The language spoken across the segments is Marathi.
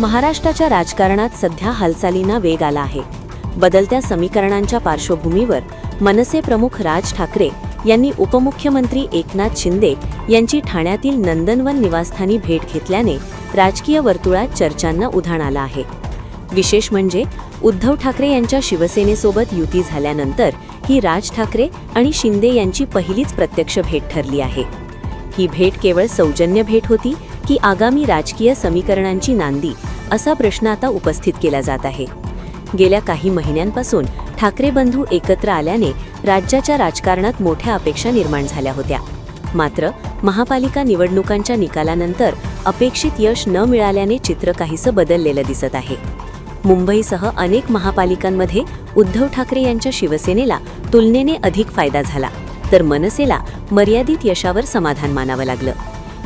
महाराष्ट्राच्या राजकारणात सध्या हालचालींना वेग आला आहे. बदलत्या समीकरणांच्या पार्श्वभूमीवर मनसे प्रमुख राज ठाकरे यांनी उपमुख्यमंत्री एकनाथ शिंदे यांची ठाण्यातील नंदनवन निवासस्थानी भेट घेतल्याने राजकीय वर्तुळात चर्चांना उधाण आलं आहे. विशेष म्हणजे उद्धव ठाकरे यांच्या शिवसेनेसोबत युती झाल्यानंतर ही राज ठाकरे आणि शिंदे यांची पहिलीच प्रत्यक्ष भेट ठरली आहे. ही भेट केवळ सौजन्य भेट होती की आगामी राजकीय समीकरणांची नांदी असा प्रश्न आता उपस्थित केला जात आहे. गेल्या काही महिन्यांपासून ठाकरे बंधू एकत्र आल्याने राज्याच्या राजकारणात मोठ्या अपेक्षा निर्माण झाल्या होत्या. मात्र महापालिका निवडणुकांच्या निकालानंतर अपेक्षित यश न मिळाल्याने चित्र काहीसं बदललेलं दिसत आहे. मुंबईसह अनेक महापालिकांमध्ये उद्धव ठाकरे यांच्या शिवसेनेला तुलनेने अधिक फायदा झाला तर मनसेला मर्यादित यशावर समाधान मानावं लागलं.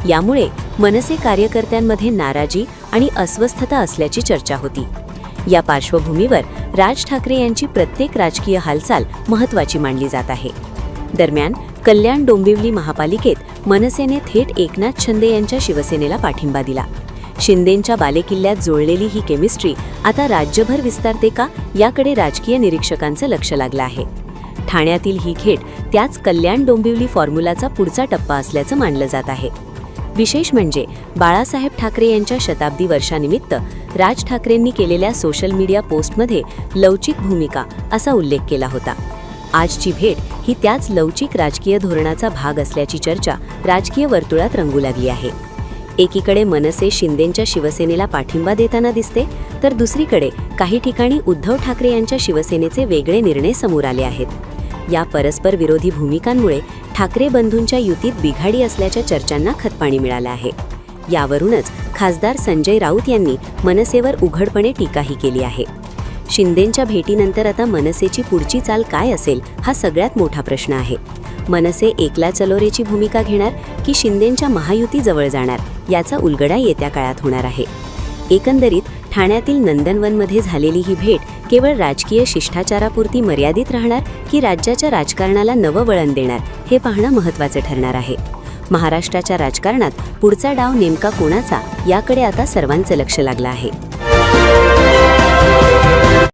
यामुळे मनसे कार्यकर्त्यांमध्ये नाराजी आणि अस्वस्थता असल्याची चर्चा होती. या पार्श्वभूमीवर राज ठाकरे यांची प्रत्येक राजकीय हालचाल महत्त्वाची मानली जात आहे. दरम्यान कल्याण डोंबिवली महापालिकेत मनसेने थेट एकनाथ शिंदे यांच्या शिवसेनेला पाठिंबा दिला. शिंदेंच्या बालेकिल्ल्यात जोडलेली ही केमिस्ट्री आता राज्यभर विस्तारते का याकडे राजकीय निरीक्षकांचं लक्ष लागलं आहे. ठाण्यातील ही खेट त्याच कल्याण डोंबिवली फॉर्म्युलाचा पुढचा टप्पा असल्याचं मानलं जात आहे. विशेष म्हणजे बाळासाहेब ठाकरे यांच्या शताब्दी वर्षानिमित्त राज ठाकरेंनी केलेल्या सोशल मीडिया पोस्टमध्ये लवचिक भूमिका असा उल्लेख केला होता. आजची भेट ही त्याच लवचिक राजकीय धोरणाचा भाग असल्याची चर्चा राजकीय वर्तुळात रंगू लागली आहे. एकीकडे मनसे शिंदेंच्या शिवसेनेला पाठिंबा देताना दिसते तर दुसरीकडे काही ठिकाणी उद्धव ठाकरे यांच्या शिवसेनेचे वेगळे निर्णय समोर आले आहेत. या परस्पर विरोधी भूमिकांमुळे ठाकरे बंधूंच्या युतीत बिघाडी असल्याच्या चर्चांना खतपाणी मिळालं आहे. यावरूनच खासदार संजय राऊत यांनी मनसेवर उघडपणे टीकाही केली आहे. शिंदेंच्या भेटीनंतर आता मनसेची पुढची चाल काय असेल हा सगळ्यात मोठा प्रश्न आहे. मनसे एकला चलोरेची भूमिका घेणार की शिंदेंच्या महायुती जवळ जाणार याचा उलगडा येत्या काळात होणार आहे. एकंदरीत ठाण्यातील नंदनवनमध्ये झालेली ही भेट केवळ राजकीय शिष्टाचारापुरती मर्यादित राहणार की राज्याच्या राजकारणाला नवं वळण देणार हे पाहणं महत्त्वाचं ठरणार आहे. महाराष्ट्राच्या राजकारणात पुढचा डाव नेमका कोणाचा याकडे आता सर्वांचं लक्ष लागलं आहे.